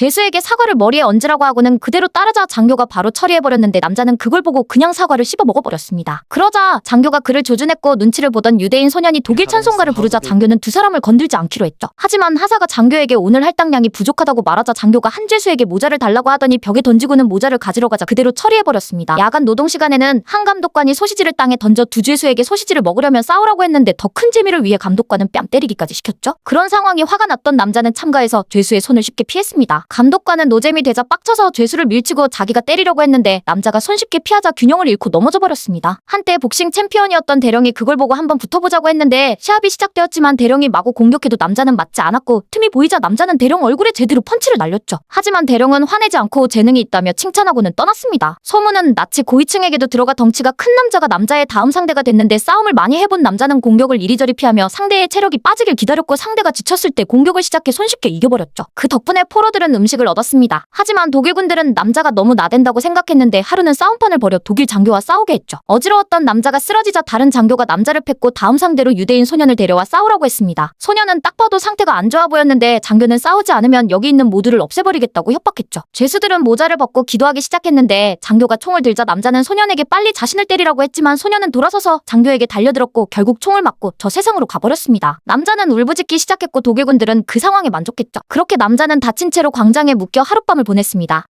죄수에게 사과를 머리에 얹으라고 하고는 그대로 따르자 장교가 바로 처리해버렸는데 남자는 그걸 보고 그냥 사과를 씹어 먹어버렸습니다. 그러자 장교가 그를 조준했고 눈치를 보던 유대인 소년이 독일 찬송가를 부르자 장교는 두 사람을 건들지 않기로 했죠. 하지만 하사가 장교에게 오늘 할당량이 부족하다고 말하자 장교가 한 죄수에게 모자를 달라고 하더니 벽에 던지고는 모자를 가지러 가자 그대로 처리해버렸습니다. 야간 노동 시간에는 한 감독관이 소시지를 땅에 던져 두 죄수에게 소시지를 먹으려면 싸우라고 했는데 더 큰 재미를 위해 감독관은 뺨 때리기까지 시켰죠. 그런 상황이 화가 났던 남자는 참가해서 죄수의 손을 쉽게 피했습니다. 감독관은 노잼이 되자 빡쳐서 죄수를 밀치고 자기가 때리려고 했는데 남자가 손쉽게 피하자 균형을 잃고 넘어져 버렸습니다. 한때 복싱 챔피언이었던 대령이 그걸 보고 한번 붙어보자고 했는데 시합이 시작되었지만 대령이 마구 공격해도 남자는 맞지 않았고 틈이 보이자 남자는 대령 얼굴에 제대로 펀치를 날렸죠. 하지만 대령은 화내지 않고 재능이 있다며 칭찬하고는 떠났습니다. 소문은 나치 고위층에게도 들어가 덩치가 큰 남자가 남자의 다음 상대가 됐는데 싸움을 많이 해본 남자는 공격을 이리저리 피하며 상대의 체력이 빠지길 기다렸고 상대가 지쳤을 때 공격을 시작해 손쉽게 이겨버렸죠. 그 덕분에 포로들은 음식을 얻었습니다. 하지만 독일군들은 남자가 너무 나댄다고 생각했는데 하루는 싸움판을 벌여 독일 장교와 싸우게 했죠. 어지러웠던 남자가 쓰러지자 다른 장교가 남자를 팼고 다음 상대로 유대인 소년을 데려와 싸우라고 했습니다. 소년은 딱 봐도 상태가 안 좋아 보였는데 장교는 싸우지 않으면 여기 있는 모두를 없애버리겠다고 협박했죠. 죄수들은 모자를 벗고 기도하기 시작했는데 장교가 총을 들자 남자는 소년에게 빨리 자신을 때리라고 했지만 소년은 돌아서서 장교에게 달려들었고 결국 총을 맞고 저 세상으로 가버렸습니다. 남자는 울부짖기 시작했고 독일군들은 그 상황에 만족했죠. 그렇게 남자는 다친 채로 광장에 묶여 하룻밤을 보냈습니다.